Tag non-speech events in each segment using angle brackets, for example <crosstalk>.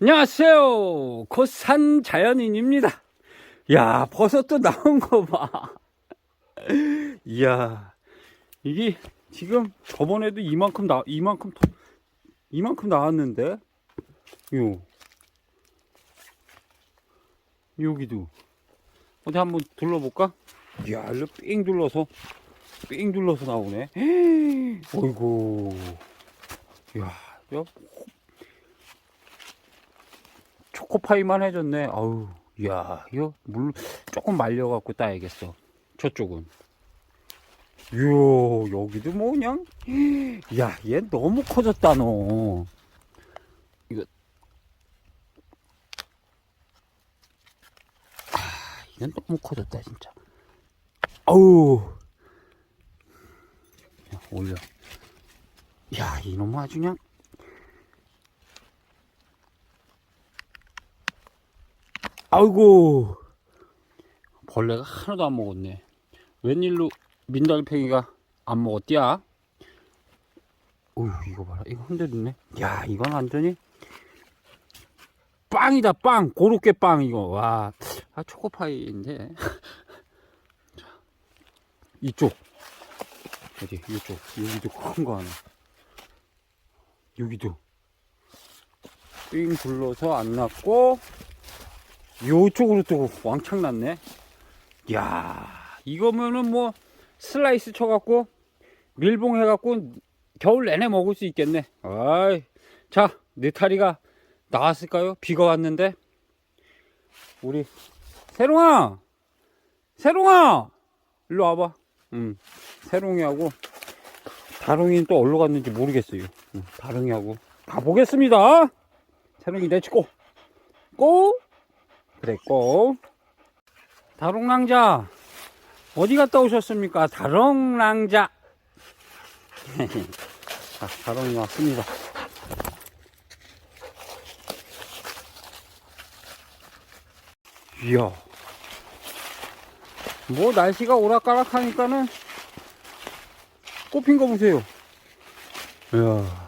안녕하세요. 곧산 자연인입니다. 야, 버섯도 나온 거 봐. 이야, 이게 지금 저번에도 이만큼 나, 이만큼, 더- 이만큼 나왔는데, 요, 여기도. 어디 한번 둘러볼까? 이야, 일로 삥 둘러서, 삥 둘러서 나오네. 어이구. 이야, 야, 초코파이만 해줬네. 아우, 이야, 이거 물 조금 말려갖고 따야겠어. 저쪽은. 이야, 여기도 뭐 그냥, 야, 얘 너무 커졌다, 너. 이거, 아, 이건 너무 커졌다, 진짜. 아우. 야, 올려. 야, 이놈 아주 그냥, 아이고. 벌레가 하나도 안 먹었네. 웬일로 민달팽이가 안 먹었디야? 어휴 이거 봐라. 이거 흔들리네. 야 이건 완전히 빵이다 빵. 고로케 빵 이거. 와 아, 초코파이인데. <laughs> 자, 이쪽. 어디 이쪽. 여기도 큰 거 하나. 여기도. 삥 둘러서 안 났고 요쪽으로 또 왕창 났네. 야 이거면은 뭐 슬라이스 쳐갖고 밀봉 해갖고 겨울 내내 먹을 수 있겠네. 아이, 자, 느타리가 나왔을까요? 비가 왔는데. 우리, 세롱아! 세롱아! 일로 와봐. 응. 세롱이하고, 다롱이는 또 어디로 갔는지 모르겠어요. 응, 다롱이하고. 가보겠습니다! 세롱이 내치고, 고! 그랬고 다롱랑자 어디 갔다 오셨습니까? 다롱랑자 <laughs> 자, 다롱이 왔습니다. 이야 뭐 날씨가 오락가락 하니까는 꽃핀 거 보세요. 이야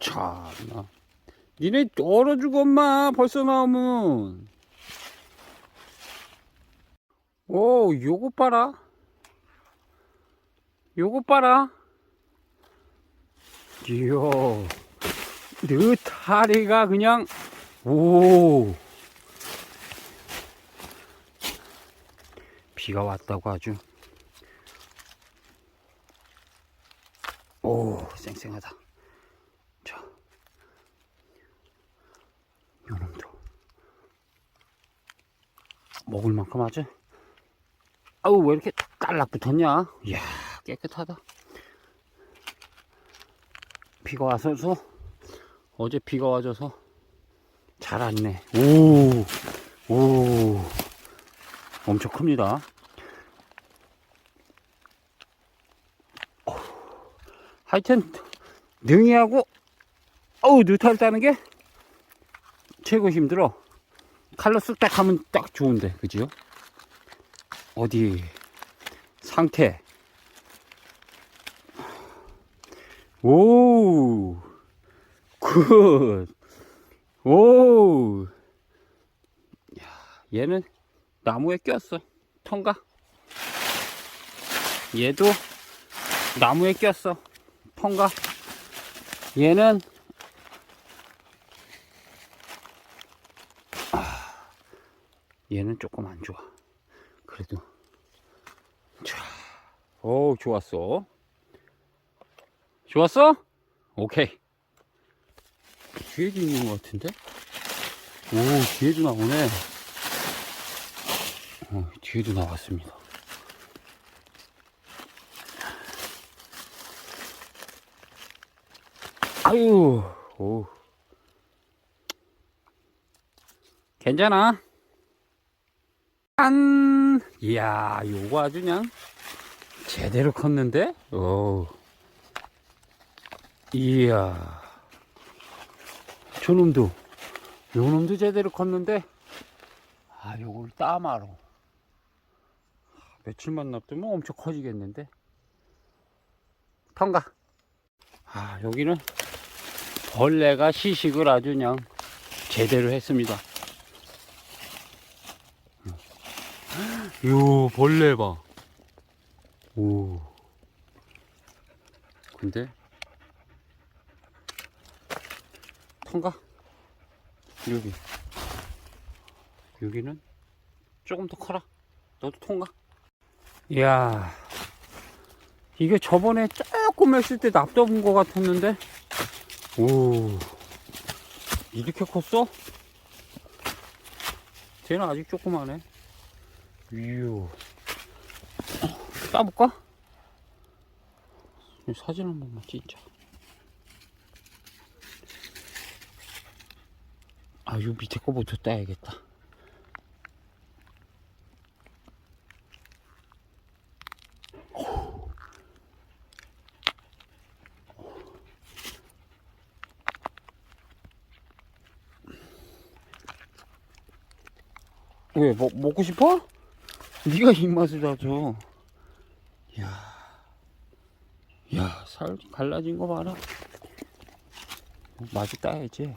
참나 니네 얼어 죽어 엄마. 벌써 나오면 오 요거 봐라 요거 봐라 이야 느타리가 그냥 오. 비가 왔다고 아주. 오 쌩쌩하다 자 요놈도 먹을 만큼 아주 아우 왜 이렇게 딸락 붙었냐? 이야 깨끗하다. 비가 와서서 어제 비가 와줘서 잘 왔네 오오 엄청 큽니다. 어, 하여튼 능이하고 어우 느타리 따는 게 최고 힘들어. 칼로 쓱딱 하면 딱 좋은데, 그지요? 어디, 상태. 오, 굿. 오. 야, 얘는 나무에 꼈어. 통과. 얘도 나무에 꼈어. 통과. 얘는 얘는 조금 안 좋아. 그래도 자, 오 좋았어. 좋았어? 오케이. 뒤에도 있는 것 같은데? 오 뒤에도 나오네. 어, 뒤에도 나왔습니다. 아유, 오. 괜찮아. 짠! 이야, 요거 아주 그냥 제대로 컸는데? 오. 이야. 저놈도, 요 놈도 제대로 컸는데, 아, 요걸 따마로. 며칠만 놔두면 엄청 커지겠는데? 통과. 아, 여기는 벌레가 시식을 아주 그냥 제대로 했습니다. 요 벌레 봐. 오. 근데 통가 여기 여기는 조금 더 커라. 너도 통가. 이야 이게 저번에 조금 했을 때 납둬본 것 같았는데 오 이렇게 컸어? 쟤는 아직 이 유 따볼까? 이 사진 한 번만 찍자 아, 요 밑에 거부터 따야겠다. 왜, 먹, 먹고 싶어? 네가 입맛을 다줘. 야, 야, 살 갈라진 거 봐라. 마주 따야지.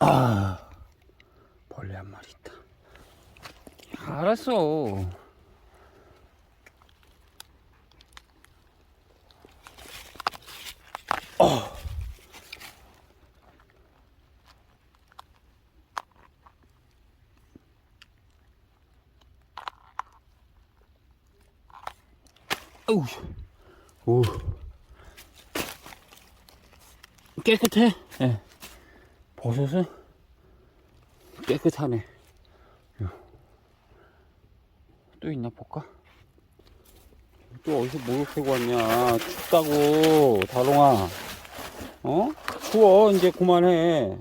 아, 벌레 한 마리 있다. 알았어. 어. 아우, 오, 깨끗해. 예. 버섯은 깨끗하네. 요. 또 있나 볼까? 또 어디서 목욕하고 왔냐? 춥다고, 다롱아. 어? 추워, 이제 그만해.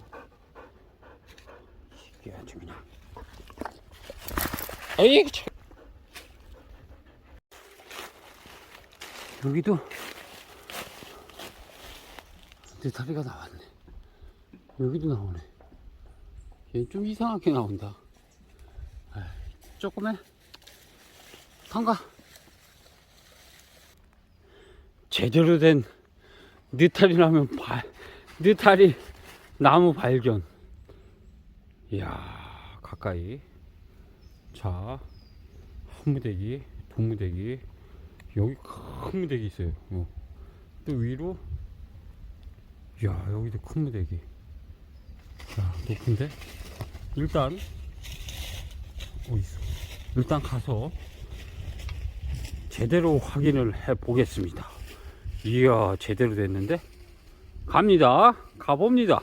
이게 아주 그냥. 에이, 참. 여기도 느타리가 나왔네. 여기도 나오네. 얘 좀 이상하게 나온다. 조금해. 탄가. 제대로 된 느타리라면 발, 느타리 나무 발견. 이야, 가까이. 자, 한 무대기, 두 무대기. 여기 큰 무대기 있어요. 어. 또 위로. 이야, 여기도 큰 무대기. 자, 높은데? 일단, 어디 있어? 일단 가서 제대로 확인을 해 보겠습니다. 이야, 제대로 됐는데? 갑니다. 가봅니다.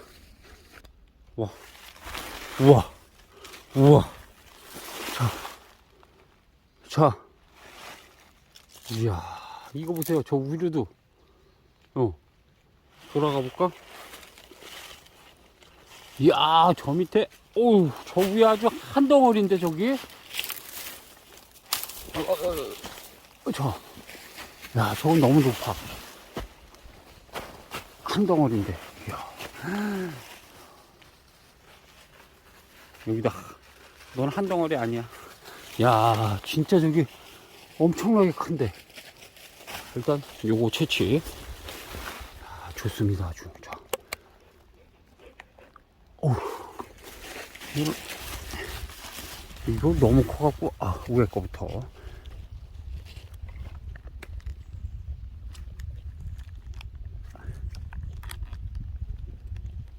와, 우와, 우와. 자, 자, 이야, 이거 보세요. 저 위로도, 어, 돌아가 볼까? 이야, 저 밑에, 오우, 저 위에 아주 한 덩어리인데, 저기? 어, 어, 어, 어, 저, 야, 저건 너무 높아. 한 덩어리인데, 이야. 여기다, 넌 한 덩어리 아니야. 야, 진짜 저기 엄청나게 큰데. 일단, 요거 채취. 아, 좋습니다, 아주. 자. 어우, 이거, 너무 커갖고, 아, 위에 거부터.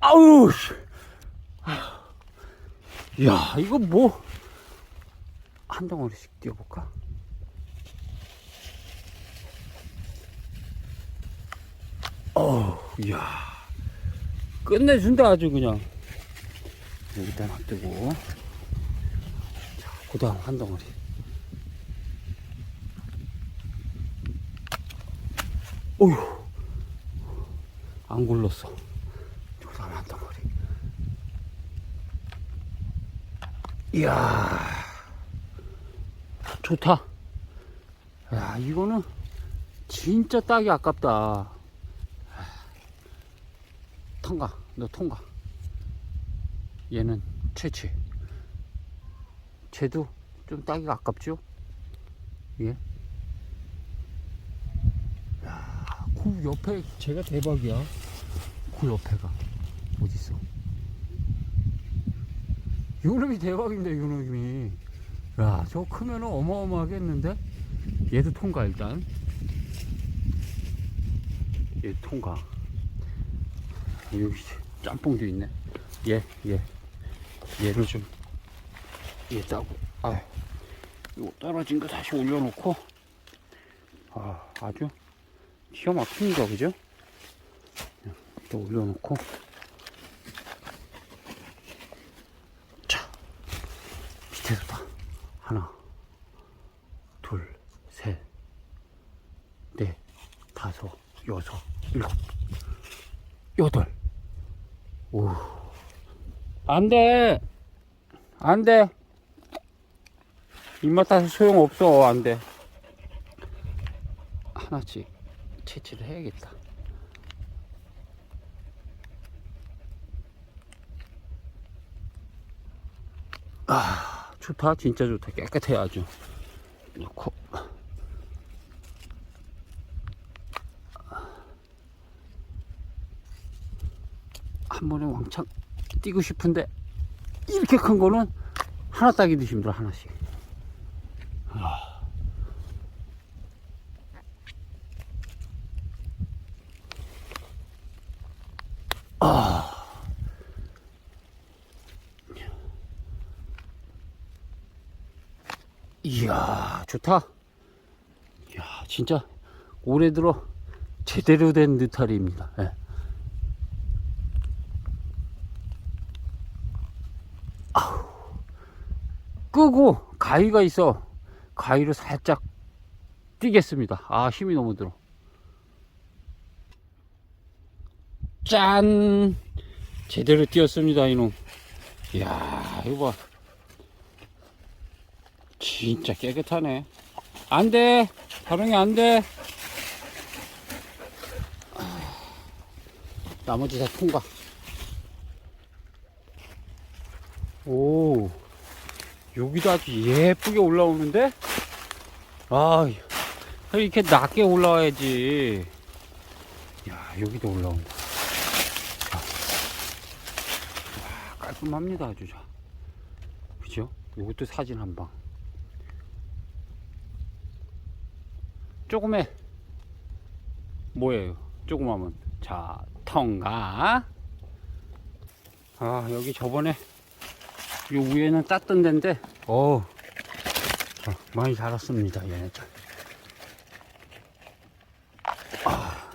아우, 씨. 야, 이거 뭐, 한 덩어리씩 띄워볼까? 어우, 이야. 끝내준다, 아주 그냥. 여기다 놔두고. 자, 그 다음 한 덩어리. 어휴. 안 굴렀어. 그 다음 한 덩어리. 이야. 좋다. 야, 이거는 진짜 따기 아깝다. 통과, 너 통과. 얘는 채취. 쟤도 좀 따기가 아깝죠? 예. 그 옆에 제가 대박이야. 그 옆에가 어디 있어? 요놈이 대박인데 요놈이. 야, 저 크면은 어마어마하겠는데? 얘도 통과 일단. 얘 통과. 여기 짬뽕도 있네. 얘, 얘. 얘를 좀, 얘 따고, 아, 이거 떨어진 거 다시 올려놓고, 아, 아주 기가 막힙니다, 그죠? 또 올려놓고, 자, 밑에도 다. 하나, 둘, 셋, 넷, 다섯, 여섯, 일곱, 여덟. 오. 안 돼! 안 돼! 입맛 따서 소용없어, 안 돼. 하나씩 채취를 해야겠다. 아, 좋다. 진짜 좋다. 깨끗해, 아주. 놓고. 한 번에 왕창 뛰고 싶은데, 이렇게 큰 거는 하나 따기도 힘들어, 하나씩. 이야, 좋다. 이야, 진짜 올해 들어 제대로 된 느타리입니다. 예. 끄고 가위가 있어. 가위로 살짝 뛰겠습니다. 아, 힘이 너무 들어. 짠! 제대로 뛰었습니다, 이놈. 이야, 이거 봐. 진짜 깨끗하네. 안 돼! 다롱이 안 돼! 아, 나머지 다 통과. 오, 여기도 아주 예쁘게 올라오는데? 아, 이렇게 낮게 올라와야지. 야, 여기도 올라온다. 자. 와, 깔끔합니다, 아주. 자. 그죠? 이것도 사진 한 방. 조금의 뭐예요? 조그마면 자 통과. 아 여기 저번에 요 위에는 땄던 데인데 어 많이 자랐습니다 얘네들. 아,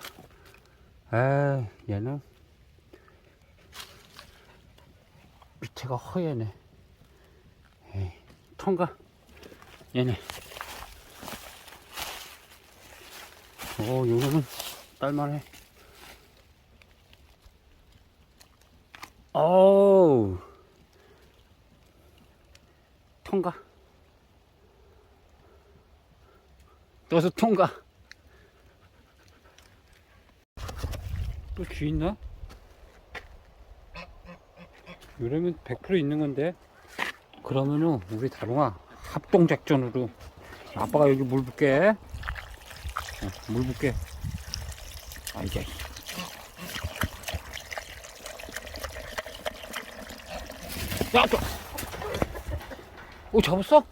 에 얘는 밑에가 허예네. 에이, 통과. 얘네. 오, 요놈은 딸만해. 어우. 통과. 또서 통과. 또쥐 있나? 이러면 100% 있는 건데. 그러면은 우리 다롱아 합동 작전으로 아빠가 여기 물 붓게. 어, 물 붓게. 아, 이제. 야, 또. 오, 잡았어?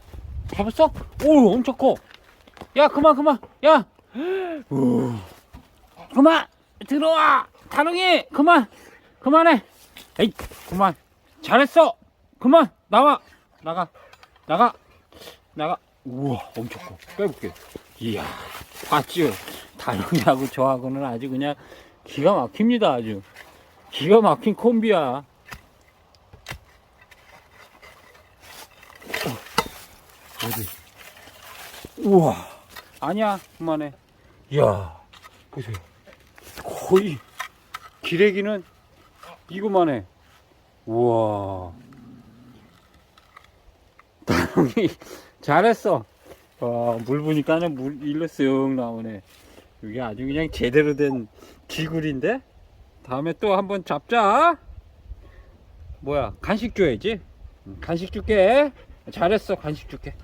잡았어? 오, 엄청 커. 야, 그만, 그만. 야. <gasps> 오. 그만. 들어와. 다롱이, 그만. 그만해. 에이, 그만. 잘했어. 그만. 나와. 나가. 나가. 나가. 우와, 엄청 커. 빼볼게. 이야. 봤죠? 다롱이하고 저하고는 아주 그냥 기가 막힙니다, 아주. 기가 막힌 콤비야. 어. 어디? 우와. 아니야, 그만해. 이야, 보세요. 거의 기레기는 이거만 해. 우와. <laughs> 다롱이 잘했어. 와, 물 보니까는 물 일로 쓱 나오네. 이게 아주 그냥 제대로 된 기굴인데? 다음에 또 한번 잡자. 뭐야, 간식 줘야지. 응, 간식 줄게. 잘했어, 간식 줄게.